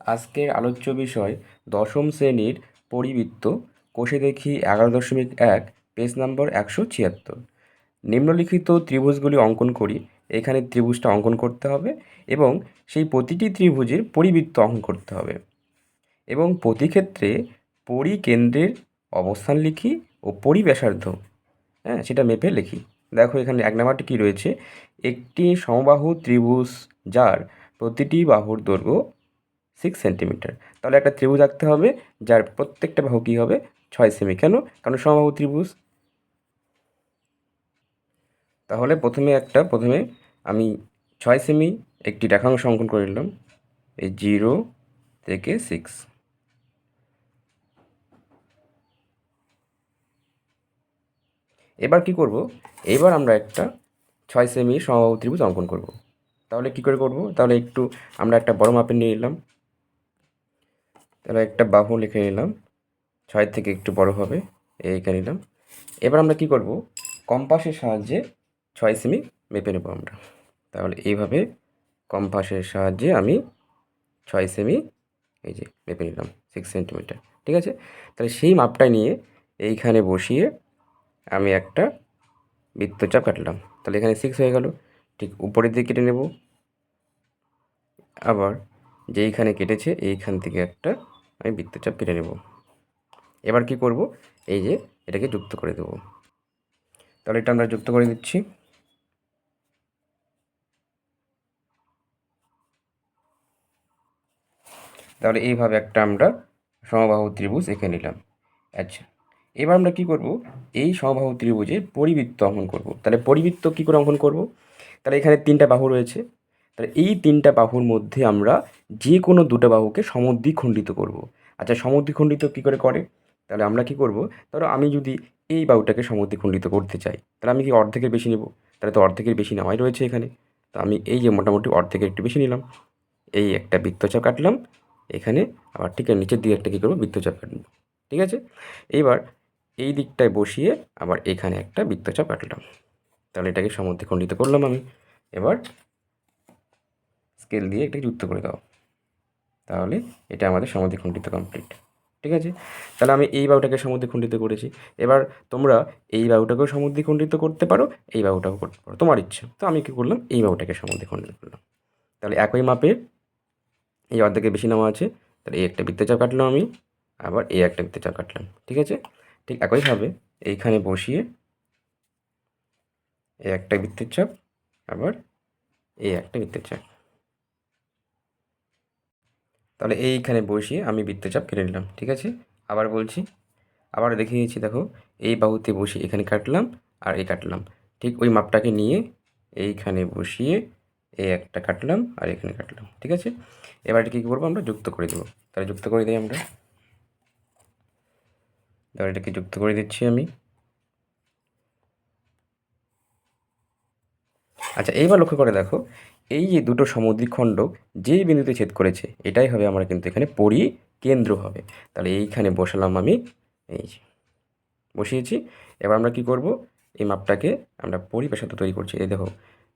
আজকের আলোচ্য বিষয় দশম শ্রেণির পরিবৃত্ত, কোষে দেখি এগারো দশমিক এক, পেজ নম্বর একশো ছিয়াত্তর। নিম্নলিখিত ত্রিভুজগুলি অঙ্কন করি, এখানে ত্রিভুজটা অঙ্কন করতে হবে এবং সেই প্রতিটি ত্রিভুজের পরিবৃত্ত অঙ্কন করতে হবে। এবং প্রতি ক্ষেত্রে পরিকেন্দ্রের অবস্থান লিখি ও পরিবেশার্ধ হ্যাঁ সেটা মেপে লিখি। দেখো এখানে এক নাম্বারটি কী রয়েছে? একটি সমবাহু ত্রিভুজ যার প্রতিটি বাহুর দৈর্ঘ্য সিক্স সেন্টিমিটার তাহলে একটা ত্রিভুজ আঁকতে হবে, যার প্রত্যেকটা বাহু কী হবে? ছয় সেমি কেন? কারণ সমবাহু ত্রিভুজ। তাহলে প্রথমে একটা, প্রথমে আমি ছয় সেমি একটি রেখাংশ অঙ্কন করে নিলাম, এই জিরো থেকে সিক্স এবার কি করব? এবার আমরা একটা ছয় সেমি সমবাহু ত্রিভুজ অঙ্কন করব। তাহলে কি করে করব? তাহলে একটু আমরা একটা বড় মাপের নিয়ে নিলাম। তাহলে একটা বাহু লিখে নিলাম। ছয় থেকে একটু বড় হবে এইখানে নিলাম। এবার আমরা কি করব? কম্পাসের সাহায্যে ছয় সেমি মেপে নেব আমরা। তাহলে এইভাবে কম্পাসের সাহায্যে আমি ছয় সেমি এই যে মেপে নিলাম সিক্স সেন্টিমিটার ঠিক আছে? তাহলে সেই মাপটা নিয়ে এইখানে বসিয়ে আমি একটা বৃত্তচাপ কাটলাম। তাহলে এখানে সিক্স হয়ে গেল, ঠিক উপরের দিকে কেটে নেব। আবার যেইখানে কেটেছে এইখান থেকে একটা আমি বৃত্তচাপ কেটে নেব। এবার কি করব? এই যে এটাকে যুক্ত করে দেব। তাহলে এটা আমরা যুক্ত করে দিচ্ছি তাহলে এইভাবে একটা আমরা সমবাহু ত্রিভুজ এঁকে নিলাম। আচ্ছা এবার আমরা কি করব? এই সমবাহু ত্রিভুজের পরিবৃত্ত অঙ্কন করব। তাহলে পরিবৃত্ত কি করে অঙ্কন করব? তাহলে এখানে তিনটা বাহু রয়েছে। তাহলে এই তিনটা বাহুর মধ্যে আমরা যে কোনো দুটো বাহুকে সমদ্বিখণ্ডিত করব। আচ্ছা সমদ্বিখণ্ডিত কী করে করে? তাহলে আমরা কি করব? ধরো আমি যদি এই বাহুটাকে সমদ্বিখণ্ডিত করতে চাই, তাহলে আমি কি অর্ধেকের বেশি নেব? তাহলে তো অর্ধেকের বেশি নেওয়াই রয়েছে এখানে। তো আমি এই যে মোটামুটি অর্ধেকের একটু বেশি নিলাম, এই একটা বৃত্তচাপ কাটলাম, এখানে আবার ঠিক নিচের দিকে একটা কী করব? বৃত্তচাপ কাটবো ঠিক আছে? এইবার এই দিকটায় বসিয়ে আবার এখানে একটা বৃত্তচাপ কাটলাম। তাহলে এটাকে সমদ্বিখণ্ডিত করলাম আমি। এবার স্কেল দিয়ে এটাকে যুক্ত করে দাও। তাহলে এটা আমাদের সমদ্বিখণ্ডিত কমপ্লিট ঠিক আছে? তাহলে আমি এই বাহুটাকে সমদ্বিখণ্ডিত করেছি। এবার তোমরা এই বাহুটাকেও সমদ্বিখণ্ডিত করতে পারো, এই বাহুটাকেও করতে পারো। তোমার ইচ্ছে তো আমি কী করলাম? এই বাহুটাকে সমদ্বিখণ্ডিত করলাম। তাহলে একই মাপে এই অর্ধেকের বেশি নেওয়া আছে। তাহলে এই একটা বৃত্তচাপ কাটলাম আমি, আবার এই একটা বৃত্তচাপ কাটলাম। ঠিক আছে? ঠিক একইভাবে এইখানে বসিয়ে এই একটা বৃত্তের চাপ, আবার এই একটা বৃত্তের চাপ। তাহলে এইখানে বসিয়ে আমি বৃত্তচাপ কেটে নিলাম, ঠিক আছে? আবার বলছি, আবার দেখিয়েছি, দেখো, এই বাহুতে বসিয়ে এখানে কাটলাম আর এই কাটলাম। ঠিক ওই মাপটাকে নিয়ে এইখানে বসিয়ে এই একটা কাটলাম আর এখানে কাটলাম, ঠিক আছে? এবার এটা কী করব আমরা? যুক্ত করে দেবো। তাহলে যুক্ত করে দিই আমরা। তাহলে এটাকে যুক্ত করে দিচ্ছি আমি। আচ্ছা এইবার লক্ষ্য করে দেখো এই যে দুটো সামুদ্রিক খণ্ড, যেই বিন্দুতে ছেদ করেছে, এটাই হবে আমরা কিন্তু এখানে পরি কেন্দ্র হবে। তাহলে এইখানে বসালাম আমি, এই যে, বসিয়েছি। এবার আমরা কি করব? এই মাপটাকে আমরা পরিবেশাতে তৈরি করছি। এই দেখো,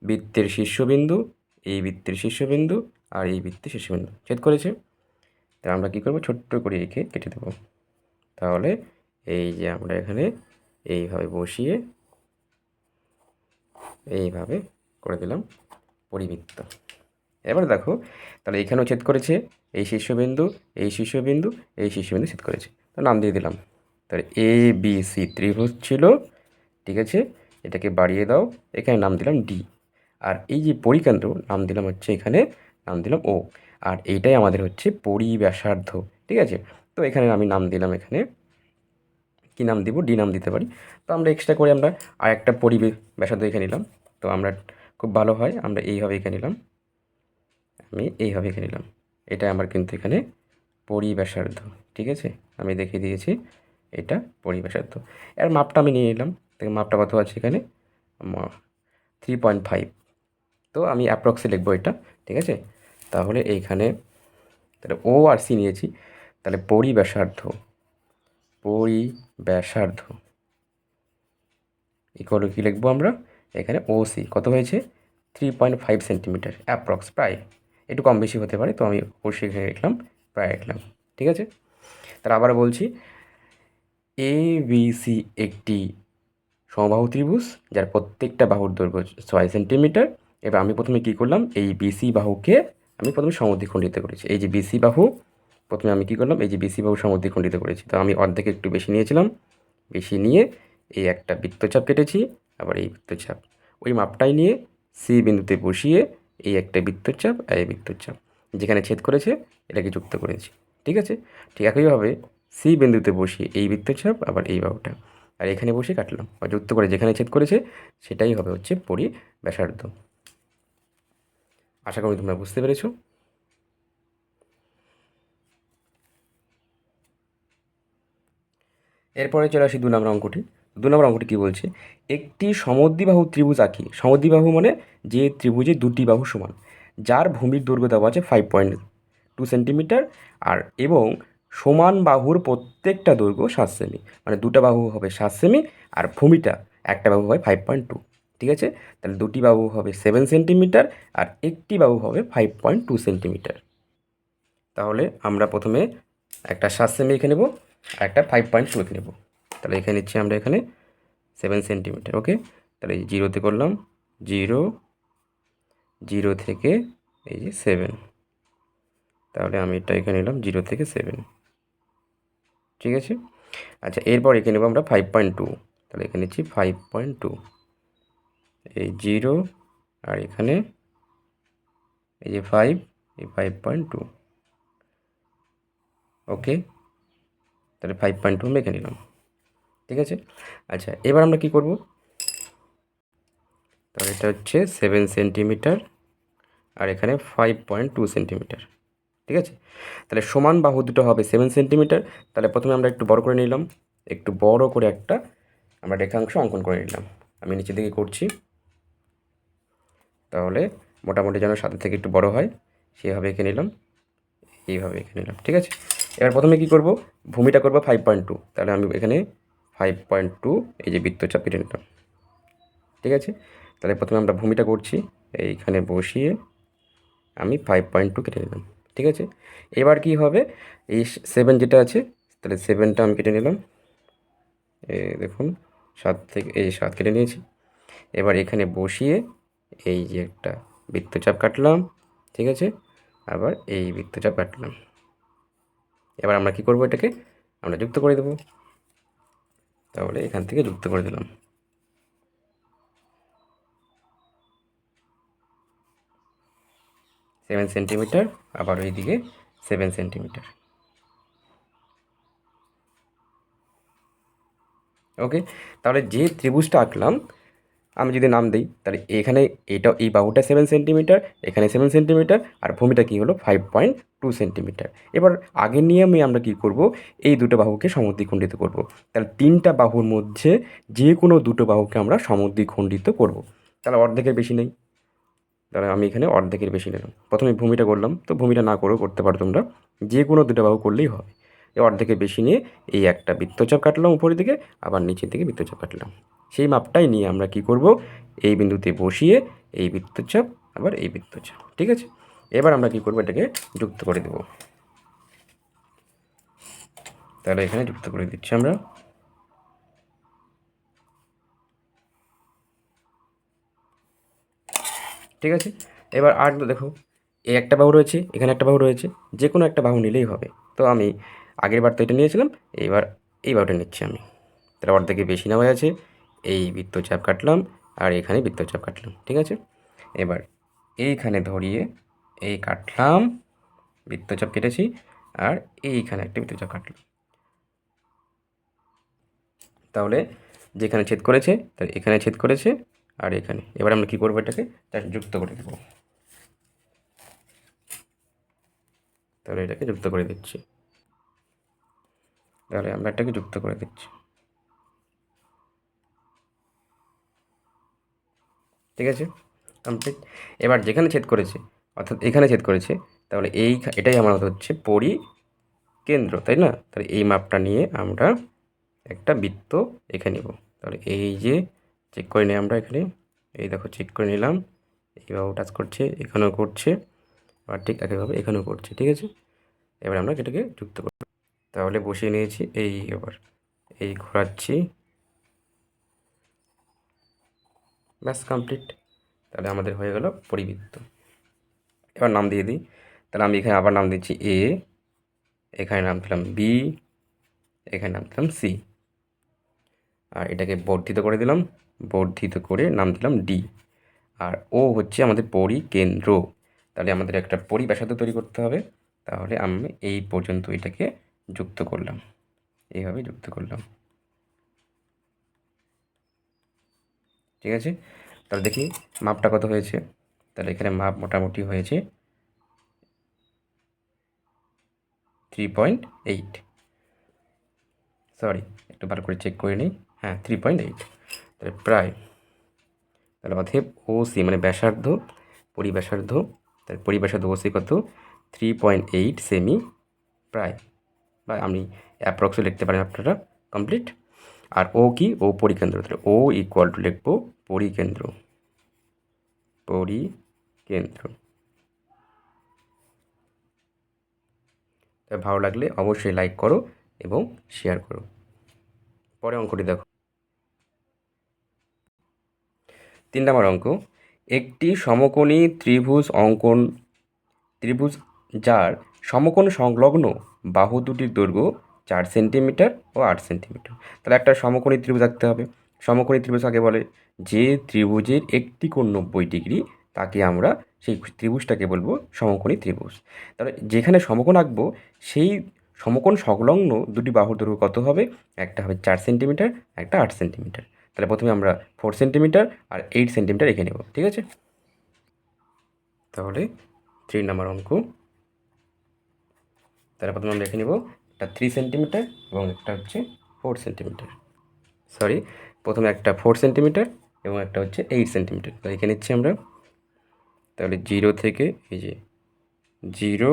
বৃত্তের শীর্ষবিন্দু, এই বৃত্তের শীর্ষবিন্দু আর এই বৃত্তের শীর্ষবিন্দু। ছেদ করেছে। তাহলে আমরা কী করব? ছোট্ট করে এঁকে কেটে দেবো। তাহলে এই যে আমরা এখানে এইভাবে বসিয়ে এইভাবে করে দিলাম। পরিবৃত্ত। এবার দেখো, তাহলে এখানেও ছেদ করেছে, এই শীর্ষবিন্দু এই শীর্ষবিন্দু এই শীর্ষবিন্দু ছেদ করেছে। তো নাম দিয়ে দিলাম। তাহলে এ বি সি ত্রিভুজ ছিল, ঠিক আছে? এটাকে বাড়িয়ে দাও, এখানে নাম দিলাম ডি আর এই যে পরিকেন্দ্র, নাম দিলাম হচ্ছে এখানে, নাম দিলাম ও আর এইটাই আমাদের হচ্ছে পরিব্যাসার্ধ, ঠিক আছে? তো এখানে আমি নাম দিলাম এখানে, কী নাম দিব? ডি নাম দিতে পারি। তো আমরা এক্সট্রা করে আমরা আর একটা পরিবে, ব্যাসার্ধ এখানে নিলাম। তো আমরা খুব ভালো হয়, আমরা এইভাবে এঁকে নিলাম। আমি এইভাবে এঁকে নিলাম। এটা আমার কিন্তু এখানে পরিব্যাসার্ধ ঠিক আছে? আমি দেখিয়ে দিয়েছি, এটা পরিব্যাসার্ধ এর মাপটা আমি নিয়ে নিলাম। দেখে মাপটা কত আছে এখানে? থ্রি পয়েন্ট ফাইভ তো আমি অ্যাপ্রক্সে লিখব এটা, ঠিক আছে? তাহলে এইখানে, তাহলে ও আর সি নিয়েছি। তাহলে পরিব্যাসার্ধ পরিব্যাসার্ধ ইকুয়াল কী লিখব আমরা? এখানে ও সি কত হয়েছে? Three point five centimetre approx প্রায়। একটু কম বেশি হতে পারে, তো আমি অবশ্যই এখানে লিখলাম প্রায় লিখলাম ঠিক আছে? তাহলে আবার বলছি এ বি সি একটি সমবাহু ত্রিভুজ, যার প্রত্যেকটা বাহুর দৈর্ঘ্য ছয় সেন্টিমিটার এবার আমি প্রথমে কী করলাম? এই বিসি বাহুকে আমি প্রথমে সমদ্বিখণ্ডিত করেছি। এই যে বিসি বাহু, প্রথমে আমি কী করলাম? এই যে বিসি বাহু সমদ্বিখণ্ডিত করেছি। তো আমি অর্ধেক একটু বেশি নিয়েছিলাম। বেশি নিয়ে এই একটা বৃত্তচাপ কেটেছি। আবার এই বৃত্তচাপ। ওই মাপটাই নিয়ে সি বিন্দুতে বসিয়ে এই একটা বৃত্তচাপ আর এই বৃত্তচাপ যেখানে ছেদ করেছে এটাকে যুক্ত করেছি ঠিক আছে? ঠিক একইভাবে সি বিন্দুতে বসিয়ে এই বৃত্তচাপ, আবার এই বাহুটা। আর এখানে বসে কাটলাম। বা যুক্ত করে যেখানে ছেদ করেছে সেটাই হবে হচ্ছে পরি ব্যাসার্ধ আশা করি তোমরা বুঝতে পেরেছ। এরপরে চলে আসি দু নম্বর অঙ্কটি। দু নম্বর অঙ্কটি কী বলছে? একটি সমদ্বিবাহু ত্রিভুজ আঁকি। সমদ্বিবাহু মানে যে ত্রিভুজে দুটি বাহু সমান, যার ভূমির দৈর্ঘ্য দেওয়া আছে ফাইভ পয়েন্ট টু সেন্টিমিটার আর এবং সমান বাহুর প্রত্যেকটা দৈর্ঘ্য সাত সেমি মানে দুটা বাহু হবে সাত সেমি আর ভূমিটা একটা বাহু হয় ফাইভ পয়েন্ট টু ঠিক আছে? তাহলে দুটি বাহু হবে সেভেন সেন্টিমিটার আর একটি বাহু হবে ফাইভ পয়েন্ট টু সেন্টিমিটার তাহলে আমরা প্রথমে একটা সাত সেমি এঁকে নেব। আর একটা ফাইভ পয়েন্ট টু নেব। তাহলে এখানে নিচ্ছি আমরা এখানে সেভেন সেন্টিমিটার ওকে তাহলে এই জিরোতে করলাম জিরো জিরো থেকে এই যে সেভেন তাহলে আমি এটা এখানে নিলাম জিরো থেকে সেভেন ঠিক আছে? আচ্ছা এরপর এখানে নেব আমরা ফাইভ পয়েন্ট টু তাহলে এখানে নিচ্ছি ফাইভ পয়েন্ট টু এই জিরো আর এখানে এই যে ফাইভ এই ফাইভ পয়েন্ট টু ওকে তাহলে ফাইভ পয়েন্ট টু মেখে নিলাম। ঠিক আছে? আচ্ছা এবার আমরা কি করব? তাহলে এটা হচ্ছে সেভেন সেন্টিমিটার আর এখানে ফাইভ পয়েন্ট টু সেন্টিমিটার ঠিক আছে? তাহলে সমান বাহু দুটো হবে সেভেন সেন্টিমিটার তাহলে প্রথমে আমরা একটু বড় করে নিলাম। একটু বড় করে একটা আমরা রেখাংশ অঙ্কন করে নিলাম। আমি নিচে দিকে করছি। তাহলে মোটামুটি যেন সাথে থেকে একটু বড় হয় সেভাবে এঁকে নিলাম। এইভাবে এঁকে নিলাম। ঠিক আছে? এবার প্রথমে কি করব? ভূমিটা করব ফাইভ পয়েন্ট টু তাহলে আমি এখানে ফাইভ পয়েন্ট টু এই যে বৃত্তচাপ নিলাম ঠিক আছে? তাহলে প্রথমে আমরা ভূমিটা করছি, এইখানে বসিয়ে আমি ফাইভ পয়েন্ট টু কেটে নিলাম। ঠিক আছে? এবার কি হবে? এই সেভেন যেটা আছে, তাহলে সেভেনটা আমি কেটে নিলাম। এ দেখুন, সাত থেকে, এই সাত কেটে নিয়েছি। এবার এখানে বসিয়ে এই যে একটা বৃত্তচাপ কাটলাম। ঠিক আছে? আবার এই বৃত্তচাপ কাটলাম। এবার আমরা কি করব এটাকে? আমরা যুক্ত করে দেব। তাহলে এখান থেকে যুক্ত করে দিলাম। সেভেন সেন্টিমিটার আবার ওই দিকে সেভেন সেন্টিমিটার ওকে তাহলে যে ত্রিভুজটা আঁকলাম আমি যদি নাম দিই, তাহলে এখানে এটা, এই বাহুটা সেভেন সেন্টিমিটার এখানে সেভেন সেন্টিমিটার আর ভূমিটা কী হলো? ফাইভ পয়েন্ট টু সেন্টিমিটার এবার আগের নিয়মে আমরা কি করব? এই দুটো বাহুকে সমদ্বিখণ্ডিত করব। তাহলে তিনটা বাহুর মধ্যে যে কোনো দুটো বাহুকে আমরা সমদ্বিখণ্ডিত করব। তাহলে অর্ধেকের বেশি নেই। তাহলে আমি এখানে অর্ধেকের বেশি নিলাম। প্রথমে ভূমিটা করলাম। তো ভূমিটা না করেও করতে পারো তোমরা। যে কোনো দুটো বাহু করলেই হবে। এই অর্ধেকের বেশি নিয়ে এই একটা বৃত্তচাপ কাটলাম উপরের দিকে, আবার নিচের দিকে বৃত্তচাপ কাটলাম। সেই মাপটাই নিয়ে আমরা কি করব? এই বিন্দুতে বসিয়ে এই বৃত্তচাপ, আবার এই বৃত্তচাপ, ঠিক আছে? এবার আমরা কি করব? এটাকে যুক্ত করে দেব। তাহলে এখানে যুক্ত করে দিচ্ছি আমরা। ঠিক আছে? এবার আর দেখো এই একটা বাহু রয়েছে, এখানে একটা বাহু রয়েছে যে কোনো একটা বাহু নিলেই হবে। তো আমি আগের বার তো এটা নিয়েছিলাম, এইবার এই বাহুটা নিচ্ছি আমি। তাহলে অর্ধেকে বেশি নেওয়া আছে, এই বৃত্তচাপ কাটলাম, আর এখানে বৃত্তচাপ কাটলাম, ঠিক আছে? এবার এইখানে ধরিয়ে, এই কাটলাম বৃত্তচাপ কেটেছি, আর এইখানে একটা বৃত্তচাপ কাটলাম। তাহলে যেখানে ছেদ করেছে তার এখানে ছেদ করেছে, আর এখানে। এবার আমরা কী করব এটাকে? তার যুক্ত করে দেবো। তাহলে এটাকে যুক্ত করে দিচ্ছি। তাহলে আমরা এটাকে যুক্ত করে দিচ্ছি। ঠিক আছে? কমপ্লিট এবার যেখানে ছেদ করেছে, অর্থাৎ এখানে ছেদ করেছে, তাহলে এই এটাই আমার হচ্ছে পরি কেন্দ্র তাই না? তাহলে এই মাপটা নিয়ে আমরা একটা বৃত্ত এখানে নেব। তাহলে এই যে চেক করে নিই আমরা এখানে, এই দেখো চেক করে নিলাম, এইভাবে টাচ করছে, এখানেও করছে, আর ঠিক একইভাবে এখানেও করছে, ঠিক আছে? এবার আমরা এটাকে যুক্ত করব তাহলে বসিয়ে নিয়েছি, এই এবার, এই ঘোরাচ্ছি। ব্যাস কমপ্লিট তাহলে আমাদের হয়ে গেল পরিবৃত্ত। এবার নাম দিয়ে দিই। তাহলে আমি এখানে আবার নাম দিচ্ছি এ এখানে নাম দিলাম বি এখানে নাম দিলাম সি আর এটাকে বর্ধিত করে দিলাম, বর্ধিত করে নাম দিলাম ডি আর ও হচ্ছে আমাদের পরিকেন্দ্র। তাহলে আমাদের একটা পরিব্যাসার্ধ তৈরি করতে হবে। তাহলে আমি এই পর্যন্ত এটাকে যুক্ত করলাম। এইভাবে যুক্ত করলাম। ঠিক আছে? তাহলে দেখি মাপটা কত হয়েছে? তাহলে এখানে মাপ মোটামুটি হয়েছে থ্রি পয়েন্ট এইট সরি একটু ভালো করে চেক করে নিই। হ্যাঁ থ্রি পয়েন্ট এইট তাহলে প্রায়, তাহলে অথেব সি মানে ব্যাসার্ধ, পরিব্যাসার্ধ তার ও সি কত? থ্রি পয়েন্ট এইট সেমি প্রায়। বা আমি অ্যাপ্রক্সে লিখতে পারেন আপনারা কমপ্লিট আর ও কি? ও পরিকেন্দ্র। তাহলে ও ইকুয়াল টু লিখব পরিকেন্দ্র। পরিকেন্দ্র। ভালো লাগলে অবশ্যই লাইক করো এবং শেয়ার করো। পরে অঙ্কটি দেখো। তিন নম্বর অঙ্ক। একটি সমকোণী ত্রিভুজ অঙ্কন ত্রিভুজ যার সমকোণ সংলগ্ন বাহু দুটির দৈর্ঘ্য চার সেন্টিমিটার ও আট সেন্টিমিটার। তাহলে একটা সমকোণী ত্রিভুজ আঁকতে হবে। সমকোণী ত্রিভুজ আগে বলে, যে ত্রিভুজের একটি কোণ নব্বই ডিগ্রি, তাকে আমরা সেই ত্রিভুজটাকে বলব সমকোণী ত্রিভুজ। তাহলে যেখানে সমকোণ আঁকবো, সেই সমকোণ সংলগ্ন দুটি বাহুর দৈর্ঘ্য কত হবে? একটা হবে চার সেন্টিমিটার, একটা আট সেন্টিমিটার। তাহলে প্রথমে আমরা ফোর সেন্টিমিটার আর এইট সেন্টিমিটার রেখে নেব, ঠিক আছে? তাহলে থ্রি নাম্বার অঙ্ক। তাহলে প্রথমে আমরা রেখে নেব একটা থ্রি সেন্টিমিটার এবং একটা হচ্ছে ফোর সেন্টিমিটার সরি প্রথমে একটা ফোর সেন্টিমিটার এবং একটা হচ্ছে এইট সেন্টিমিটার তাই এখানে নিচ্ছি আমরা, তাহলে জিরো থেকে এই যে জিরো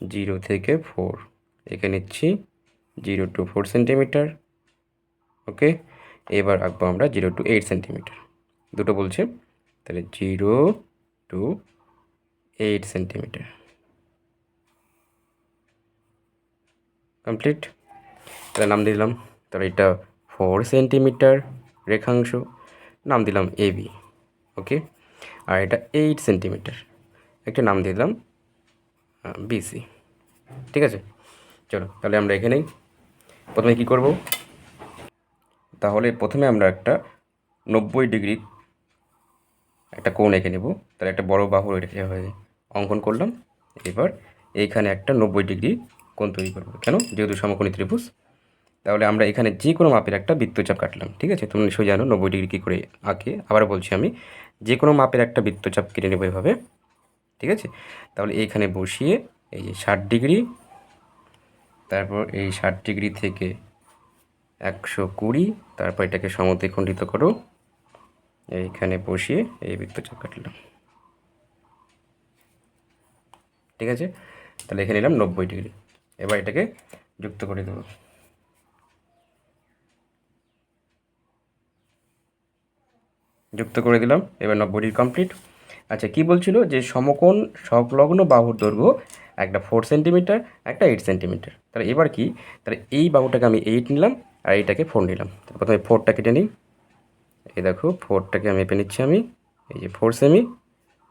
জিরো থেকে ফোর এখানে নিচ্ছি zero two four centimetre okay এবার আঁকবো আমরা জিরো টু এইট সেন্টিমিটার দুটো বলছে, তাহলে zero two eight centimetre complete তাহলে নাম দিলাম। তাহলে এটা ফোর সেন্টিমিটার রেখাংশ। নাম দিলাম এবি ওকে আর এটা এইট সেন্টিমিটার একটা নাম দিলাম বিসি ঠিক আছে? চলো, তাহলে আমরা এখানেই প্রথমে কি করব? তাহলে প্রথমে আমরা একটা নব্বই ডিগ্রি একটা কোণ এঁকে নেব। তাহলে একটা বড় বাহু রেখে হয়ে অঙ্কন করলাম। এবার এইখানে একটা নব্বই ডিগ্রি কোণ তৈরি করব। কেন? যেহেতু সমকোণী ত্রিভুজ, তাহলে আমরা এখানে যে কোনো মাপের একটা বৃত্তচাপ কাটলাম, ঠিক আছে? তুমি নিশ্চয়ই জানো, নব্বই ডিগ্রি কী করে আঁকে? আবার বলছি আমি, যে কোনো মাপের একটা বৃত্তচাপ কেটে নেব এভাবে, ঠিক আছে? তাহলে এইখানে বসিয়ে এই যে ষাট ডিগ্রি, তারপর এই ষাট ডিগ্রি থেকে একশো কুড়ি, তারপর এটাকে সমতে খণ্ডিত করো। এইখানে বসিয়ে এই বৃত্তচাপ কাটলাম। ঠিক আছে? তাহলে এখানে নিলাম নব্বই ডিগ্রি। এবার এটাকে যুক্ত করে দেবো। যুক্ত করে দিলাম, এবার নব্বই কমপ্লিট আচ্ছা কি বলছিল যে সমকোণ সংলগ্ন বাহুর দৈর্ঘ্য একটা ফোর সেন্টিমিটার একটা এইট সেন্টিমিটার তাহলে এবার কি? তাহলে এই বাহুটাকে আমি এইট নিলাম আর এইটাকে ফোর নিলাম। প্রথমে ফোরটা কেটে নিই। এই দেখো ফোরটাকে আমি এপে নিচ্ছি আমি। এই যে ফোর সেমি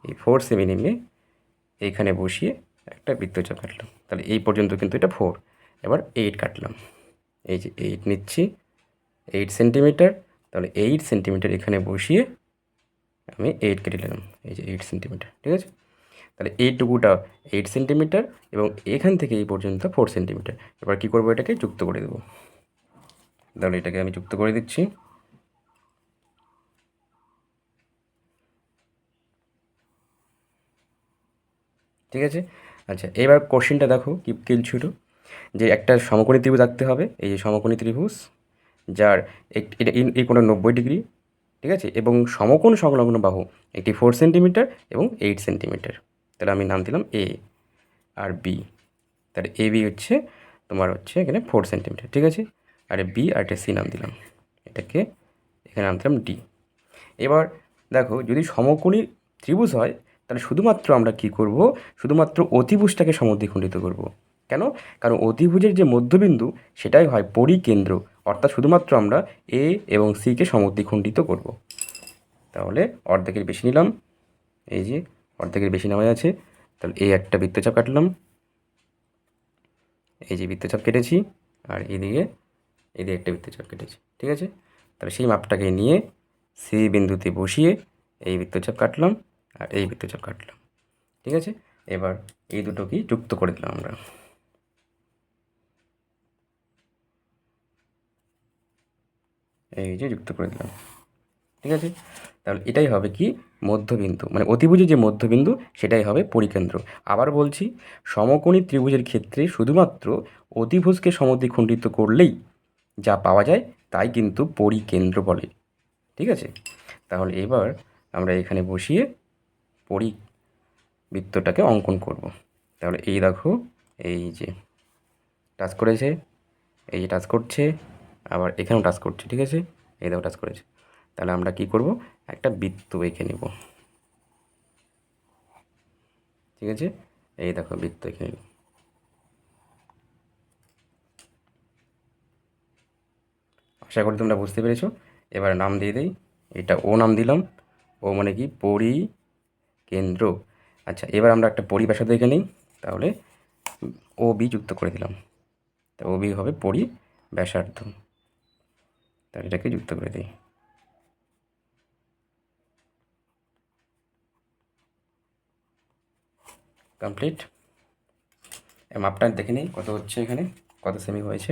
এই ফোর সেমি নেমে এইখানে বসিয়ে একটা বৃত্তচাপ কাটলাম। তাহলে এই পর্যন্ত কিন্তু এটা ফোর এবার এইট কাটলাম। এই যে এইট নিচ্ছি। এইট সেন্টিমিটার তাহলে এইট সেন্টিমিটার এখানে বসিয়ে আমি এইট কেটে নিলাম। এই যে এইট সেন্টিমিটার ঠিক আছে? তাহলে এইটুকুটা এইট সেন্টিমিটার এবং এখান থেকে এই পর্যন্ত ফোর সেন্টিমিটার এবার কী করব এটাকে? যুক্ত করে দেবো। তাহলে এটাকে আমি যুক্ত করে দিচ্ছি। ঠিক আছে? আচ্ছা এবার কোশ্চেনটা দেখো, কি কিল ছিল যে একটা সমকোণী ত্রিভুজ আঁকতে হবে, এই যে সমকোণী ত্রিভুজ, যার এটা এই কোনো নব্বই ডিগ্রি, ঠিক আছে? এবং সমকোণ সংলগ্ন বাহু একটি ফোর সেন্টিমিটার এবং এইট সেন্টিমিটার তাহলে আমি নাম দিলাম এ আর বি তাহলে এ বি হচ্ছে, তোমার হচ্ছে এখানে ফোর সেন্টিমিটার ঠিক আছে? আর বি আর এটা সি নাম দিলাম। এটাকে এখানে নাম দিলাম ডি এবার দেখো, যদি সমকোণী ত্রিভুজ হয় তাহলে শুধুমাত্র আমরা কি করব? শুধুমাত্র অতিভুজটাকে সমদ্বিখণ্ডিত করব। কেন? কারণ অতিভুজের যে মধ্যবিন্দু, সেটাই হয় পরিকেন্দ্র। অর্থাৎ শুধুমাত্র আমরা এ এবং সিকে সমদ্বিখণ্ডিত করব। তাহলে অর্ধেকের বেশি নিলাম। এই যে অর্ধেকের বেশি নেওয়া আছে। তাহলে এই একটা বৃত্তচাপ কাটলাম। এই যে বৃত্তচাপ কেটেছি। আর এদিকে এদিকে একটা বৃত্তচাপ কেটেছি। ঠিক আছে? তাহলে সেই মাপটাকে নিয়ে সি বিন্দুতে বসিয়ে এই বৃত্তচাপ কাটলাম। আর এই বৃত্তচাপ কাটলাম। ঠিক আছে? এবার এই দুটোকেই যুক্ত করে দিলাম আমরা। এই যে যুক্ত করে দিলাম। ঠিক আছে? তাহলে এটাই হবে কি? মধ্যবিন্দু। মানে অতিভুজের যে মধ্যবিন্দু, সেটাই হবে পরিকেন্দ্র। আবার বলছি, সমকোণী ত্রিভুজের ক্ষেত্রে শুধুমাত্র অতিভুজকে সমদ্বিখণ্ডিত করলেই যা পাওয়া যায়, তাই কিন্তু পরিকেন্দ্র বলে। ঠিক আছে? তাহলে এবার আমরা এখানে বসিয়ে পরিবৃত্তটাকে অঙ্কন করব। তাহলে এই দেখো, এই যে টাচ করেছে, এই যে টাচ করছে, আবার এখানেও টাচ করছে, ঠিক আছে? এই দেখো টাচ করেছে। তাহলে আমরা কি করব? একটা বৃত্ত এঁকে নেব। ঠিক আছে? এই দেখো বৃত্ত এঁকে নিলাম। আশা করি তোমরা বুঝতে পেরেছ। এবার নাম দিয়ে দেই। এটা ও নাম দিলাম। ও মানে কি? পরি কেন্দ্র। আচ্ছা এবার আমরা একটা পরিবেশা দেখে নিই। তাহলে ও বি যুক্ত করে দিলাম। তা ও বি হবে পরি ব্যাসার্ধ তাহলে এটাকে যুক্ত করে দিই। কমপ্লিট। মাপটা দেখে নিই, কত হচ্ছে এখানে? কত সেমি হয়েছে?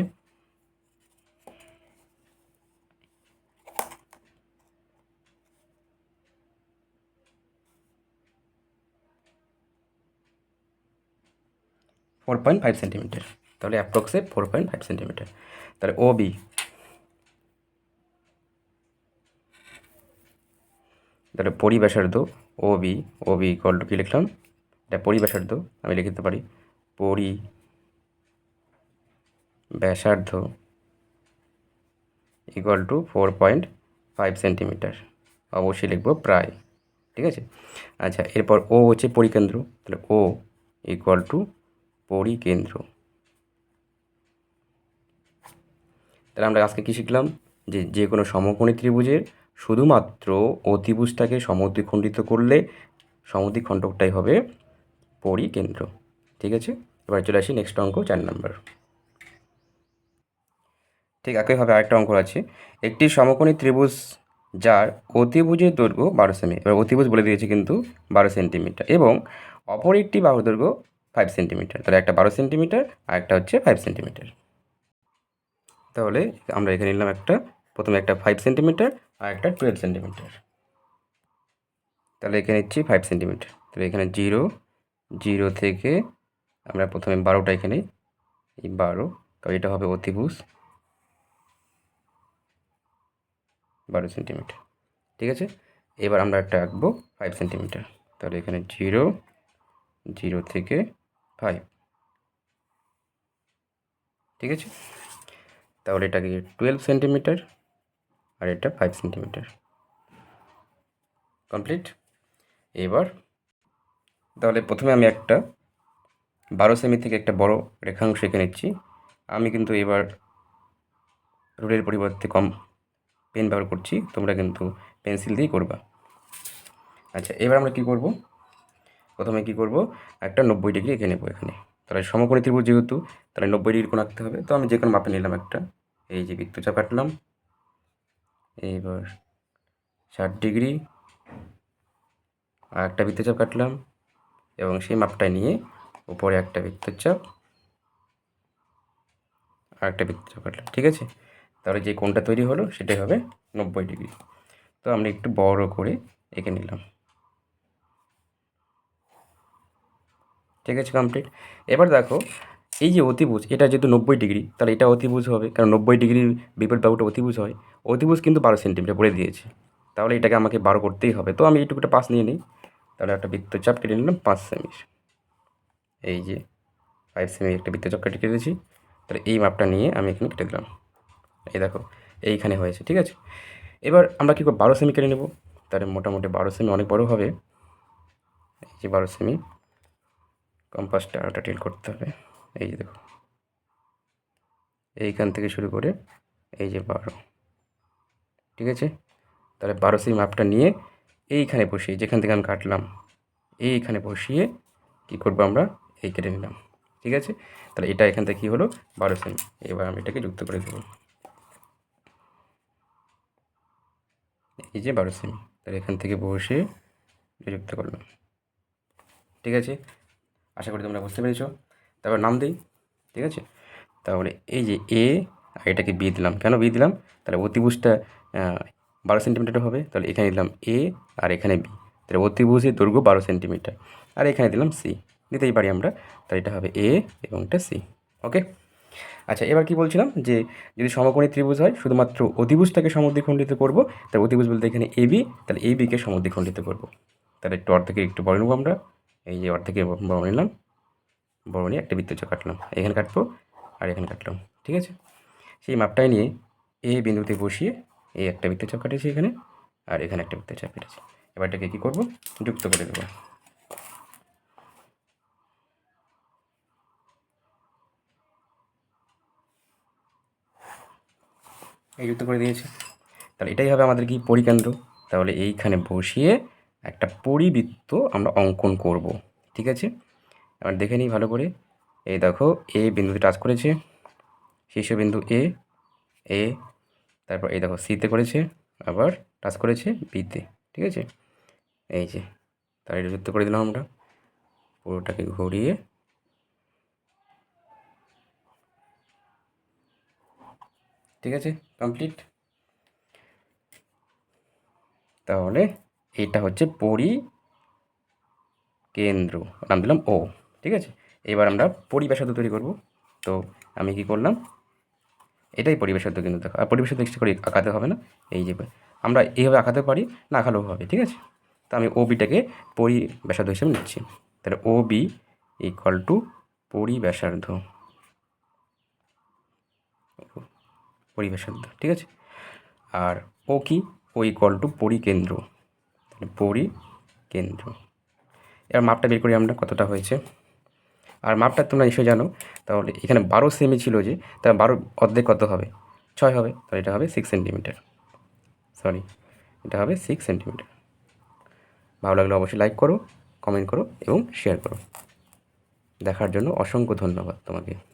ফোর পয়েন্ট ফাইভ সেন্টিমিটার তাহলে অ্যাপ্রক্সে ফোর পয়েন্ট ফাইভ সেন্টিমিটার তাহলে ও বি তাহলে পরিবেশার্ধ O B O B equal to কী লিখলাম? এটা পরিবেশার্ধ আমি লিখে দিতে পারি। পরি ব্যাসার্ধ equal to four point five centimetre অবশ্যই লিখব প্রায়। ঠিক আছে? আচ্ছা এরপর ও হচ্ছে পরিকেন্দ্র। তাহলে ও ইকুয়াল টু পরিকেন্দ্র। তাহলে আমরা আজকে কী শিখলাম? যে যে কোনো সমকোণী ত্রিভুজের শুধুমাত্র অতিভুজটাকে সমদ্বিখণ্ডিত করলে সমদ্বিখণ্ডকটাই হবে পরিকেন্দ্র। ঠিক আছে? এবার চলে আসি নেক্সট অঙ্ক চার নম্বর ঠিক একইভাবে আরেকটা অঙ্ক আছে। একটি সমকোণী ত্রিভুজ যার অতিভুজের দৈর্ঘ্য বারো সেমি এবার অতিভুজ বলে দিয়েছে কিন্তু বারো সেন্টিমিটার এবং অপর একটি বাহু দৈর্ঘ্য ফাইভ সেন্টিমিটার তাহলে একটা বারো সেন্টিমিটার আর একটা হচ্ছে ফাইভ সেন্টিমিটার তাহলে আমরা এখানে নিলাম একটা, প্রথমে একটা ফাইভ সেন্টিমিটার আর একটা টুয়েলভ সেন্টিমিটার তাহলে এখানে নিচ্ছি ফাইভ সেন্টিমিটার তাহলে এখানে জিরো জিরো থেকে আমরা প্রথমে বারোটা এখানে এই বারো কারণ এটা হবে অতিভুজ বারো সেন্টিমিটার ঠিক আছে? এবার আমরা একটা আঁকবো ফাইভ সেন্টিমিটার তাহলে এখানে জিরো জিরো থেকে ফাইভ ঠিক আছে? তাহলে এটাকে টুয়েলভ সেন্টিমিটার আর এটা ফাইভ সেন্টিমিটার কমপ্লিট এবার তাহলে প্রথমে আমি একটা বারো সেমি থেকে একটা বড় রেখাংশ এঁকে নিচ্ছি। আমি কিন্তু এবার রুলের পরিবর্তে কম পেন ব্যবহার করছি, তোমরা কিন্তু পেন্সিল দিয়েই করবা। আচ্ছা এবার আমরা কি করব? প্রথমে কি করব? একটা নব্বই ডিগ্রি এঁকে নেব এখানে। তাহলে সমকোণী ত্রিভুজ যেহেতু, তাহলে নব্বই ডিগ্রি কোণ আঁকতে হবে। তো আমি যে কোনো মাপে নিলাম একটা, এই যে বৃত্তচাপ কাটলাম এইবার ষাট ডিগ্রি, আর একটা বৃত্তচাপ কাটলাম, এবং সেই মাপটা নিয়ে উপরে একটা বৃত্তচাপ আর একটা বৃত্তচাপ কাটলাম, ঠিক আছে? তাহলে যে কোণটা তৈরি হলো, সেটাই হবে নব্বই ডিগ্রি। তো আমরা একটু বড় করে এঁকে নিলাম। ঠিক আছে কমপ্লিট এবার দেখো, এই যে অতিভুজ, এটা যেহেতু নব্বই ডিগ্রি, তাহলে এটা অতিভুজ হবে, কারণ নব্বই ডিগ্রির বিপরীত বাহুটা অতিভুজ হয়। অতিভুজ কিন্তু বারো সেন্টিমিটার বলে দিয়েছে। তাহলে এটাকে আমাকে বারো করতেই হবে। তো আমি এইটুকুটা পাস নিয়ে নিই। তাহলে একটা বৃত্তচাপ কেটে নিলাম, পাঁচ সেমির। এই যে ফাইভ সেমি একটা বৃত্তচাপ কেটে কেটেছি। তাহলে এই মাপটা নিয়ে আমি এখানে কেটে দিলাম। এই দেখো, এইখানে হয়েছে, ঠিক আছে? এবার আমরা কী করব? বারো সেমি কেটে নেব। তাহলে মোটামুটি বারো সেমি অনেক বড় হবে। এই যে বারো সেমি কম্পাসটা আরেকটা টেল করতে হবে। এই যে দেখো। এইখান থেকে শুরু করে এই যে বারো। ঠিক আছে? তাহলে বারো সেমি মাপটা নিয়ে এইখানে বসিয়ে, যেখান থেকে আমি কাটলাম, এইখানে বসিয়ে কী করব আমরা? এই কেটে নিলাম। ঠিক আছে? তাহলে এটা এখান থেকে কী হলো? বারো সেমি এবার আমি এটাকে যুক্ত করে দেবো। এই যে বারো সেমি তাহলে এখান থেকে বসে যুক্ত করলাম। ঠিক আছে? আশা করি তোমরা বুঝতে পেরেছ। তারপর নাম দিই, ঠিক আছে? তাহলে এই যে এ আর এটাকে বি দিলাম। কেন বি দিলাম? তাহলে অতিভুজটা বারো সেন্টিমিটার হবে। তাহলে এখানে দিলাম এ আর এখানে বি তাহলে অতিভুজের দৈর্ঘ্য বারো সেন্টিমিটার। আর এখানে দিলাম সি দিতেই পারি আমরা। তাহলে এটা হবে এ এবং এটা সি ওকে? আচ্ছা এবার কি বলছিলাম? যে যদি সমকোণী ত্রিভুজ হয়, শুধুমাত্র অতিভুজটাকে সমদ্বিখণ্ডিত করব। তাহলে অতিভুজ বলতে এখানে এ বি তাহলে এই বিকে সমদ্বিখণ্ডিত করব। তাহলে একটু অর্ধেকে একটু বলে নেব আমরা। এই যে অর্ধেকে বড় নিলাম। বড় নিয়ে একটা বৃত্তচাপ কাটলাম। এখানে কাটবো আর এখানে কাটলাম, ঠিক আছে? সেই মাপটাই নিয়ে এই বিন্দুতে বসিয়ে এই একটা বৃত্তচাপ কাটেছি এখানে আর এখানে একটা বৃত্তচাপ কেটেছি। এবার এটাকে কী করব? যুক্ত করে দেবো। এই যুক্ত করে দিয়েছি। তাহলে এটাই হবে আমাদের কি পরিকেন্দ্র? তাহলে এইখানে বসিয়ে একটা পরিবৃত্ত আমরা অঙ্কন করব, ঠিক আছে? এবার দেখে নিই ভালো করে। এই দেখো, এ বিন্দুতে টাচ করেছে শীর্ষবিন্দু এ এ, তারপর এই দেখো সিতে করেছে, আবার টাচ করেছে বিতে ঠিক আছে? এই যে, তার এটা যুক্ত করে দিলাম আমরা, পুরোটাকে ঘুরিয়ে। ঠিক আছে কমপ্লিট তাহলে এটা হচ্ছে পরি কেন্দ্র নাম দিলাম ও ঠিক আছে? এবার আমরা পরিবেশাদ তৈরি করব। তো আমি কি করলাম? এটাই পরিবেশাদ কিন্তু দেখো। আর পরিবেশাদ এক্সট্রা করে আঁকাতে হবে না। এই যে আমরা এইভাবে আঁকাতে পারি, না আঁকালেও হবে, ঠিক আছে? তো আমি ও বিটাকে পরিবেশাদ হিসেবে নিচ্ছি। তাহলে ও বি ইকুয়াল টু পরিবেশার্ধ পরিবেশার্ধ ঠিক আছে? আর ও কি? ও ইকুয়াল টু পরিকেন্দ্র। পরিকেন্দ্র এবার মাপটা বের করি আমরা কতটা হয়েছে। আর মাপটা তোমরা নিশ্চয়ই জানো, তাহলে এখানে বারো সেমি ছিল যে, তাহলে বারো অর্ধেক কত হবে? ছয় হবে, তাহলে এটা হবে সিক্স সেন্টিমিটার সরি এটা হবে সিক্স সেন্টিমিটার ভালো লাগলে অবশ্যই লাইক করো কমেন্ট করো এবং শেয়ার করো। দেখার জন্য অসংখ্য ধন্যবাদ তোমাকে।